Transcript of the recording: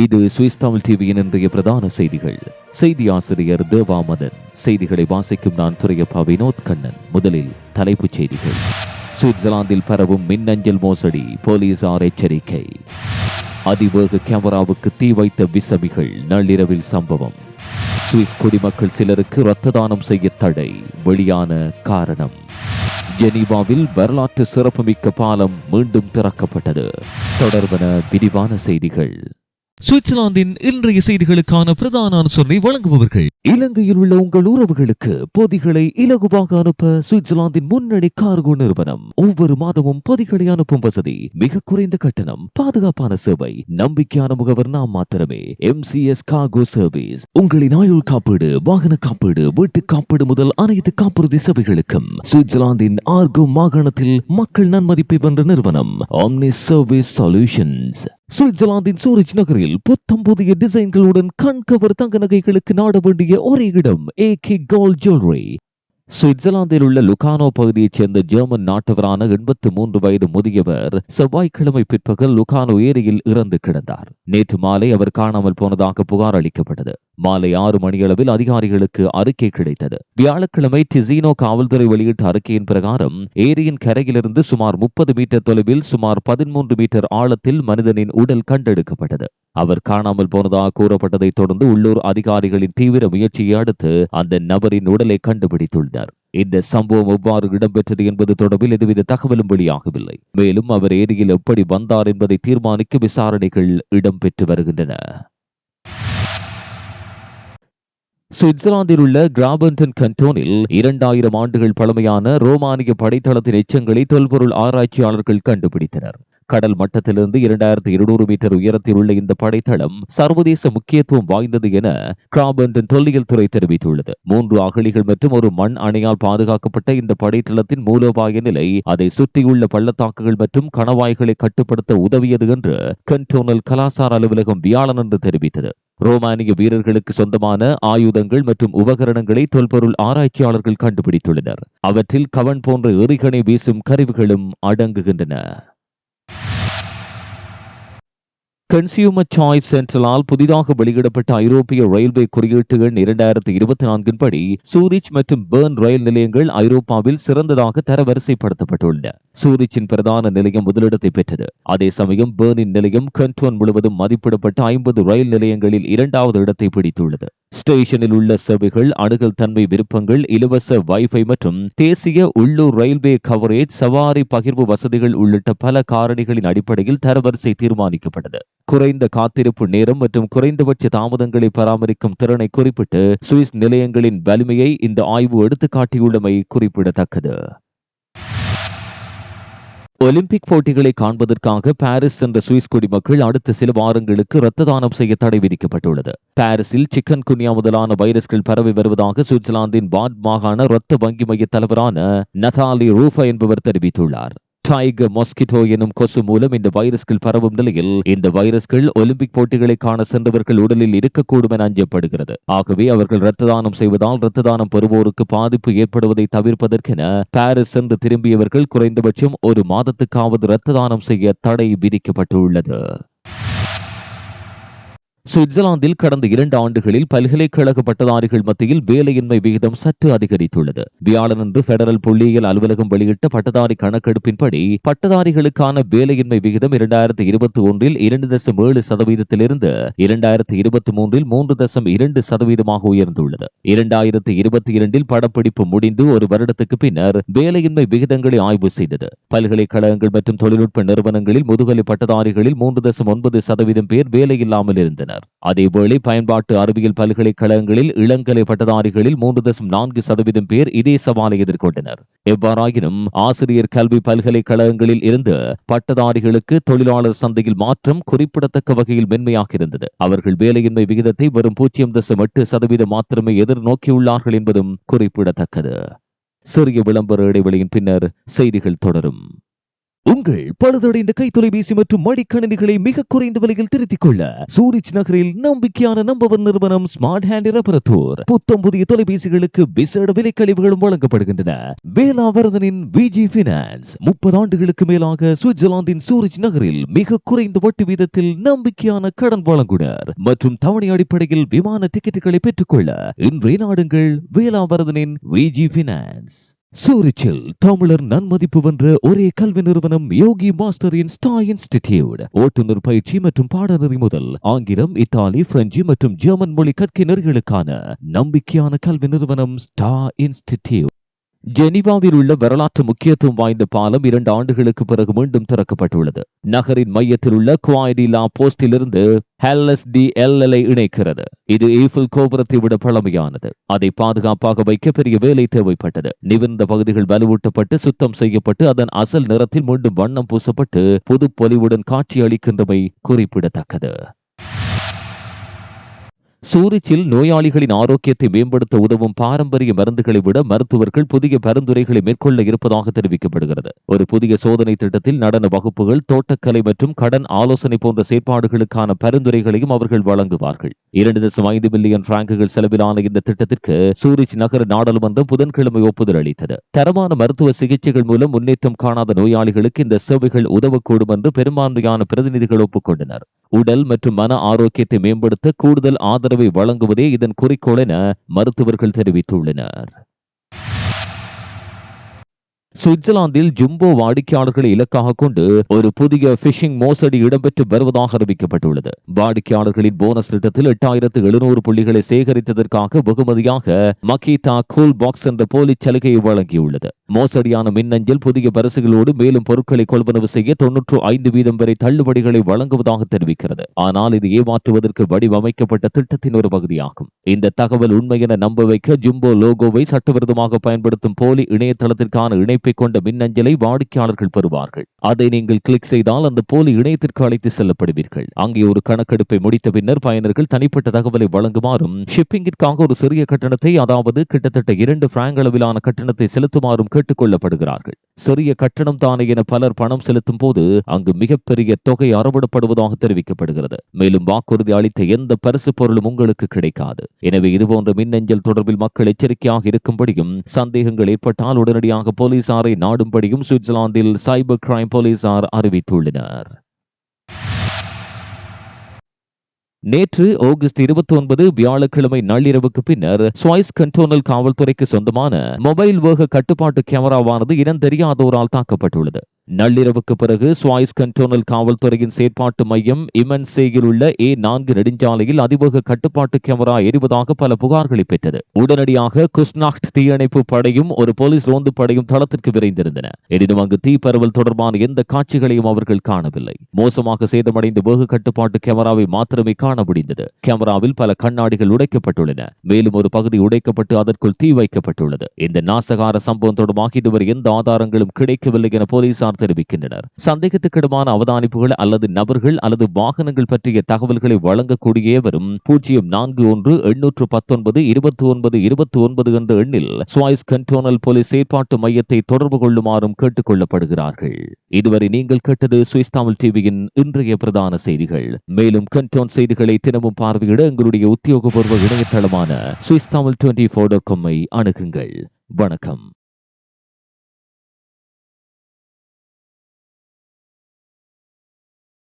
இது சுவிஸ் தமிழ் டிவியின் இன்றைய பிரதான செய்திகள். செய்தி ஆசிரியர் தேவாமதன் செய்திகளை வாசிக்கும் நான் துறையப்பா வினோத் கண்ணன். முதலில் தலைப்புச் செய்திகள். சுவிட்சர்லாந்தில் பரவும் மின்னஞ்சல் மோசடி போலீசார் எச்சரிக்கை. அதிவேக கேமராவுக்கு தீ வைத்த விசமிகள் நள்ளிரவில் சம்பவம். சுவிஸ் குடிமக்கள் சிலருக்கு இரத்த தானம் செய்ய தடை வெளியான காரணம். ஜெனீவாவில் வரலாற்று சிறப்புமிக்க பாலம் மீண்டும் திறக்கப்பட்டது. தொடர்பன விரிவான செய்திகள். சுவிட்சர்லாந்தின் இன்றைய செய்திகளுக்கான பிரதான அனுசரணை வழங்குபவர்கள். இலங்கையில் உள்ள உங்கள் உறவுகளுக்கு பொதிகளை இலகுவாக அனுப்ப சுவிட்சர்லாந்தின் முன்னணி கார்கோ நிறுவனம் ஒவ்வொரு மாதமும் பொதிகளை அனுப்பும் வசதி மிக குறைந்த கட்டணம் பாதுகாப்பான சேவை நம்பிக்கையான முகவர் நாம் மாத்திரமே. எம் சிஎஸ் கார்கோ சர்வீஸ் உங்களின் ஆயுள் காப்பீடு வாகன காப்பீடு வீட்டு காப்பீடு முதல் அனைத்து காப்புறுதி சேவைகளுக்கும் சுவிட்சர்லாந்தின் ஆர்கோ மாகாணத்தில் மக்கள் நன்மதிப்பை வென்ற நிறுவனம் ஆம்னி சர்வீஸ் சொல்யூஷன்ஸ் சுவிட்சர்லாந்தின் சூரிச் நகரில் புத்தம் புதிய டிசைன்களுடன் கண்கவர் தங்க நகைகளுக்கு நாட வேண்டிய ஒரே இடம் ஏ கே கோல்ட் ஜுவல்லரி சுவிட்சர்லாந்தில் உள்ள லுகானோ பகுதியைச் சேர்ந்த ஜெர்மன் நாட்டவரான எண்பத்து மூன்று வயது முதியவர் செவ்வாய்க்கிழமை பிற்பகல் லுகானோ ஏரியில் இறந்து கிடந்தார். நேற்று மாலை அவர் காணாமல் போனதாக புகார் அளிக்கப்பட்டது. மாலை ஆறு மணியளவில் அதிகாரிகளுக்கு அறிக்கை கிடைத்தது. வியாழக்கிழமை டிசினோ காவல்துறை வெளியிட்ட அறிக்கையின் பிரகாரம் ஏரியின் கரையிலிருந்து சுமார் முப்பது மீட்டர் தொலைவில் சுமார் பதிமூன்று மீட்டர் ஆழத்தில் மனிதனின் உடல் கண்டெடுக்கப்பட்டது. அவர் காணாமல் போனதாக கூறப்பட்டதை தொடர்ந்து உள்ளூர் அதிகாரிகளின் தீவிர முயற்சியை அடுத்து அந்த நபரின் உடலை கண்டுபிடித்துள்ளனர் இந்த சம்பவம் எவ்வாறு இடம்பெற்றது என்பது தொடர்பில் எதுவித தகவலும் வெளியாகவில்லை. மேலும் அவர் ஏரியில் எப்படி வந்தார் என்பதை தீர்மானிக்க விசாரணைகள் இடம்பெற்று வருகின்றன. சுவிட்சர்லாந்தில் உள்ள கிராபன்டன் கண்டோனில் இரண்டாயிரம் ஆண்டுகள் பழமையான ரோமானிய படைத்தளத்தின் எச்சங்களை தொல்பொருள் ஆராய்ச்சியாளர்கள் கண்டுபிடித்தனர். கடல் மட்டத்திலிருந்து இரண்டாயிரத்தி இருநூறு மீட்டர் உயரத்தில் உள்ள இந்த படைத்தளம் சர்வதேச முக்கியத்துவம் வாய்ந்தது என கிராபன்டன் தொல்லியல் துறை தெரிவித்துள்ளது. மூன்று அகழிகள் மற்றும் ஒரு மண் அணையால் பாதுகாக்கப்பட்ட இந்த படைத்தளத்தின் மூலோபாய நிலை அதை சுற்றியுள்ள பள்ளத்தாக்குகள் மற்றும் கணவாய்களை கட்டுப்படுத்த உதவியது என்று கண்டோனல் கலாசார அலுவலகம் வியாழனன்று தெரிவித்தது. ரோமானிய வீரர்களுக்கு சொந்தமான ஆயுதங்கள் மற்றும் உபகரணங்களை தொல்பொருள் ஆராய்ச்சியாளர்கள் கண்டுபிடித்துள்ளனர். அவற்றில் கவன் போன்ற எறிகணை வீசும் கருவிகளும் அடங்குகின்றன. கன்சியூமர் சாய்ஸ் சென்ட்ரலால் புதிதாக வெளியிடப்பட்ட ஐரோப்பிய ரயில்வே குறியீட்டு எண் இரண்டாயிரத்தி இருபத்தி நான்கின் படி சூரிச் மற்றும் பேர்ன் ரயில் நிலையங்கள் ஐரோப்பாவில் சிறந்ததாக தரவரிசைப்படுத்தப்பட்டுள்ளன. சூரிச்சின் பிரதான நிலையம் முதலிடத்தை பெற்றது. அதே சமயம் பேர்னின் நிலையம் கண்டோன் முழுவதும் மதிப்பிடப்பட்ட ஐம்பது ரயில் நிலையங்களில் இரண்டாவது இடத்தை பிடித்துள்ளது. ஸ்டேஷனில் உள்ள சேவைகள் அணுகல் தன்மை விருப்பங்கள் இலவச வைஃபை மற்றும் தேசிய உள்ளூர் ரயில்வே கவரேஜ் சவாரி பகிர்வு வசதிகள் உள்ளிட்ட பல காரணிகளின் அடிப்படையில் தரவரிசை தீர்மானிக்கப்பட்டது. குறைந்த காத்திருப்பு நேரம் மற்றும் குறைந்தபட்ச தாமதங்களை பராமரிக்கும் திறனை குறிப்பிட்டு சுவிஸ் நிலையங்களின் வலிமையை இந்த ஆய்வு எடுத்துக்காட்டியுள்ளமை குறிப்பிடத்தக்கது. ஒலிம்பிக் போட்டிகளை காண்பதற்காக பாரிஸ் சென்ற சுவிஸ் குடிமக்கள் அடுத்த சில வாரங்களுக்கு இரத்த தானம் செய்ய தடை விதிக்கப்பட்டுள்ளது. பாரிஸில் சிக்கன் குன்யா முதலான வைரஸ்கள் பரவி வருவதாக சுவிட்சர்லாந்தின் பாட் மாகாண இரத்த வங்கி மைய தலைவரான நதாலி ரூஃபா என்பவர் தெரிவித்துள்ளார். டைகர் மொஸ்கிட்டோ எனும் கொசு மூலம் இந்த வைரஸ்கள் பரவும் நிலையில் இந்த வைரஸ்கள் ஒலிம்பிக் போட்டிகளை காண சென்றவர்கள் உடலில் இருக்கக்கூடும் என அஞ்சப்படுகிறது. ஆகவே அவர்கள் இரத்த தானம் செய்வதால் இரத்த தானம் பெறுவோருக்கு பாதிப்பு ஏற்படுவதை தவிர்ப்பதற்கென பாரிஸ் சென்று திரும்பியவர்கள் குறைந்தபட்சம் ஒரு மாதத்துக்காவது இரத்த தானம் செய்ய தடை விதிக்கப்பட்டுள்ளது. சுவிட்சர்லாந்தில் கடந்த இரண்டு ஆண்டுகளில் பல்கலைக்கழக பட்டதாரிகள் மத்தியில் வேலையின்மை விகிதம் சற்று அதிகரித்துள்ளது. வியாழனன்று பெடரல் புள்ளியியல் அலுவலகம் வெளியிட்ட பட்டதாரி கணக்கெடுப்பின்படி பட்டதாரிகளுக்கான வேலையின்மை விகிதம் இரண்டாயிரத்தி இருபத்தி ஒன்றில் இரண்டு தசம் ஏழு சதவீதத்திலிருந்து இரண்டாயிரத்தி இருபத்தி மூன்றில் மூன்று தசம் இரண்டு சதவீதமாக உயர்ந்துள்ளது. இரண்டாயிரத்தி இருபத்தி இரண்டில் படப்பிடிப்பு முடிந்து ஒரு வருடத்துக்கு பின்னர் வேலையின்மை விகிதங்களை ஆய்வு செய்தது. பல்கலைக்கழகங்கள் மற்றும் தொழில்நுட்ப நிறுவனங்களில் முதுகலை பட்டதாரிகளில் மூன்று தசம் ஒன்பது சதவீதம் பேர் வேலையில்லாமல் இருந்தனர். அதேவேளை பயன்பாட்டு அறிவியல் பல்கலைக்கழகங்களில் இளங்கலை பட்டதாரிகளில் மூன்று தசம் நான்கு சதவீதம் பேர் இதே சவாலை எதிர்கொண்டனர். எவ்வாறாயினும் ஆசிரியர் கல்வி பல்கலைக்கழகங்களில் இருந்து பட்டதாரிகளுக்கு தொழிலாளர் சந்தையில் மாற்றம் குறிப்பிடத்தக்க வகையில் மென்மையாக இருந்தது. அவர்கள் வேலையின்மை விகிதத்தை வெறும் பூஜ்ஜியம் தசம் எட்டு சதவீதம் மாத்திரமே எதிர்நோக்கியுள்ளார்கள் என்பதும் குறிப்பிடத்தக்கது. சிறிய விளம்பர இடைவெளியின் பின்னர் செய்திகள் தொடரும். உங்கள் பழுதடைந்த கைத்தொலைபேசி மற்றும் மடிக்கணினிகளை மிக குறைந்த விலையில் திருத்திக் கொள்ள சூரிச் நகரில் நம்பிக்கையான நம்பவர் நிறுவனம் ஸ்மார்ட் ஹேண்ட் ரெப்பரத்தூர். புத்தம் புதிய தொலைபேசிகளுக்கு விசேட விலை கழிவுகளும் வழங்கப்படுகின்றன. வேளாவரதனின் விஜி பினான்ஸ் முப்பது ஆண்டுகளுக்கு மேலாக சுவிட்சர்லாந்தின் சூரிச் நகரில் மிக குறைந்த வட்டி வீதத்தில் நம்பிக்கையான கடன் வழங்குனர் மற்றும் தவணை அடிப்படையில் விமான டிக்கெட்டுகளை பெற்றுக்கொள்ள இன்றைய நாடுங்கள் வேளாவரதனின் விஜி பினான்ஸ் சூரிச்சில் தமிழர் நன்மதிப்பு வென்ற ஒரே கல்வி நிறுவனம் யோகி மாஸ்டரின் ஸ்டா இன்ஸ்டிடியூட் ஓட்டுநர் பயிற்சி மற்றும் பாடநெறி முதல் ஆங்கிலம் இத்தாலி பிரெஞ்சு மற்றும் ஜெர்மன் மொழி கற்கினர்களுக்கான நம்பிக்கையான கல்வி நிறுவனம் ஸ்டா இன்ஸ்டிடியூட் ஜெனிவாவில் உள்ள வரலாற்று முக்கியத்துவம் வாய்ந்த பாலம் இரண்டு ஆண்டுகளுக்கு பிறகு மீண்டும் திறக்கப்பட்டுள்ளது. நகரின் மையத்தில் உள்ள குவாய்டிலா போஸ்டிலிருந்து ஹெல்லஸ் டி எல்எல்ஐ இணைக்கிறது. இது ஈஃபில் கோபுரத்தை விட பழமையானது. அதை பாதுகாப்பாக வைக்க பெரிய வேலை தேவைப்பட்டது. நிவிர்ந்த பகுதிகள் வலுவூட்டப்பட்டு சுத்தம் செய்யப்பட்டு அதன் அசல் நிறத்தில் மீண்டும் வண்ணம் பூசப்பட்டு புது பொலிவுடன் காட்சி அளிக்கின்றமை குறிப்பிடத்தக்கது. சூரிச்சில் நோயாளிகளின் ஆரோக்கியத்தை மேம்படுத்த உதவும் பாரம்பரிய மருந்துகளை விட மருத்துவர்கள் புதிய பரிந்துரைகளை மேற்கொள்ள இருப்பதாக தெரிவிக்கப்படுகிறது. ஒரு புதிய சோதனை திட்டத்தில் நடன வகுப்புகள் தோட்டக்கலை மற்றும் கடன் ஆலோசனை போன்ற செயற்பாடுகளுக்கான பரிந்துரைகளையும் அவர்கள் வழங்குவார்கள். இரண்டு தசம் ஐந்து மில்லியன் பிராங்குகள் செலவிலான இந்த திட்டத்திற்கு சூரிச் நகர நாடாளுமன்றம் புதன்கிழமை ஒப்புதல் அளித்தது. தரமான மருத்துவ சிகிச்சைகள் மூலம் முன்னேற்றம் காணாத நோயாளிகளுக்கு இந்த சேவைகள் உதவக்கூடும் என்று பெரும்பான்மையான பிரதிநிதிகள் ஒப்புக்கொண்டனர். உடல் மற்றும் மன ஆரோக்கியத்தை மேம்படுத்த கூடுதல் ஆதரவை வழங்குவதே இதன் குறிக்கோள் என மருத்துவர்கள் தெரிவித்துள்ளனர். சுவிட்சர்லாந்தில் ஜும்போ வாடிக்கையாளர்களை இலக்காக கொண்டு ஒரு புதிய பிஷிங் மோசடி இடம்பெற்று வருவதாக அறிவிக்கப்பட்டுள்ளது. வாடிக்கையாளர்களின் போனஸ் திட்டத்தில் எட்டாயிரத்து எழுநூறு புள்ளிகளை சேகரித்ததற்காக வெகுமதியாக மக்கீதா கூல் பாக்ஸ் என்ற போலி சலுகையை வழங்கியுள்ளது. மோசடியான மின்னஞ்சல் புதிய பரிசுகளோடு மேலும் பொருட்களை கொள்வனவு செய்ய தொன்னூற்று ஐந்து வீதம் வரை தள்ளுபடிகளை வழங்குவதாக தெரிவிக்கிறது. ஆனால் இது ஏமாற்றுவதற்கு வடிவமைக்கப்பட்ட திட்டத்தின் ஒரு பகுதியாகும். இந்த தகவல் உண்மை என நம்ப வைக்க ஜும்போ லோகோவை சட்டவிரோதமாக பயன்படுத்தும் போலி இணையதளத்திற்கான இணைப்பை கொண்ட மின்னஞ்சலை வாடிக்கையாளர்கள் பெறுவார்கள். அதை நீங்கள் கிளிக் செய்தால் அந்த போலி இணையத்திற்கு அழைத்து செல்லப்படுவீர்கள். அங்கே ஒரு கணக்கெடுப்பை முடித்த பின்னர் பயனர்கள் தனிப்பட்ட தகவலை வழங்குமாறும் ஷிப்பிங்கிற்காக ஒரு சிறிய கட்டணத்தை அதாவது கிட்டத்தட்ட இரண்டு பிராங்க் அளவிலான கட்டணத்தை செலுத்துமாறும் கேட்டுக்கொள்ளப்படுகிறார்கள். சிறிய கட்டணம் தானே என பலர் பணம் செலுத்தும் போது அங்கு மிகப்பெரிய தொகை அறவிடப்படுவதாக தெரிவிக்கப்படுகிறது. மேலும் வாக்குறுதி அளித்த எந்த பரிசு பொருளும் உங்களுக்கு கிடைக்காது. எனவே இதுபோன்ற மின்னஞ்சல் தொடர்பில் மக்கள் எச்சரிக்கையாக இருக்கும்படியும் சந்தேகங்கள் ஏற்பட்டால் உடனடியாக போலீசாரை நாடும்படியும் சுவிட்சர்லாந்தில் சைபர் கிரைம் போலீசார் அறிவித்துள்ளனர். நேற்று ஆகஸ்ட் இருபத்தி ஒன்பது வியாழக்கிழமை நள்ளிரவுக்கு பின்னர் சுவைஸ் கண்டோனல் காவல்துறைக்கு சொந்தமான மொபைல் வேக கட்டுப்பாட்டு கேமராவானது இனம் தெரியாதோரால் தாக்கப்பட்டுள்ளது. நள்ளிரவுக்கு பிறகு சுவாய்ஸ் கண்டோனல் காவல்துறையின் செயற்பாட்டு மையம் இமன்சேயில் உள்ள ஏ நான்கு நெடுஞ்சாலையில் அதிவேக கட்டுப்பாட்டு கேமரா எரிவதாக பல புகார்களை பெற்றது. உடனடியாக குஸ்நாக்ட் தீயணைப்பு படையும் ஒரு போலீஸ் ரோந்து படையும் தளத்திற்கு விரைந்திருந்தன. எனினும் அங்கு தீ பரவல் தொடர்பான எந்த காட்சிகளையும் அவர்கள் காணவில்லை. மோசமாக சேதமடைந்த வேக கட்டுப்பாட்டு கேமராவை மாத்திரமே காண முடிந்தது. கேமராவில் பல கண்ணாடிகள் உடைக்கப்பட்டுள்ளன. மேலும் ஒரு பகுதி உடைக்கப்பட்டு அதற்குள் தீ வைக்கப்பட்டுள்ளது. இந்த நாசகார சம்பவம் தொடர்பாக இதுவரை எந்த ஆதாரங்களும் கிடைக்கவில்லை என போலீசார் தெரிவிக்கின்றனர். சந்தேகத்துக்கிடமான அவதானிப்புகள் அல்லது நபர்கள் அல்லது வாகனங்கள் பற்றிய தகவல்களை வழங்கக்கூடிய வரும் பூஜ்ஜியம் நான்கு ஒன்று எண்ணூற்று பத்தொன்பது இருபத்தி ஒன்பது இருபத்தி ஒன்பது என்ற எண்ணில் சுவாய்ஸ் கண்டோனல் போலீஸ் செயற்பாட்டு மையத்தை தொடர்பு கொள்ளுமாறும் கேட்டுக் கொள்ளப்படுகிறார்கள். இதுவரை நீங்கள் கேட்டது சுவிஸ் தமிழ் டிவியின் இன்றைய பிரதான செய்திகள். மேலும் கண்டோன் செய்திகளை தினமும் பார்வையிட எங்களுடைய உத்தியோகபூர்வ இணையதளமான சுவிஸ் தமிழ் டுவெண்டி ஃபோர் அணுகுங்கள். வணக்கம்.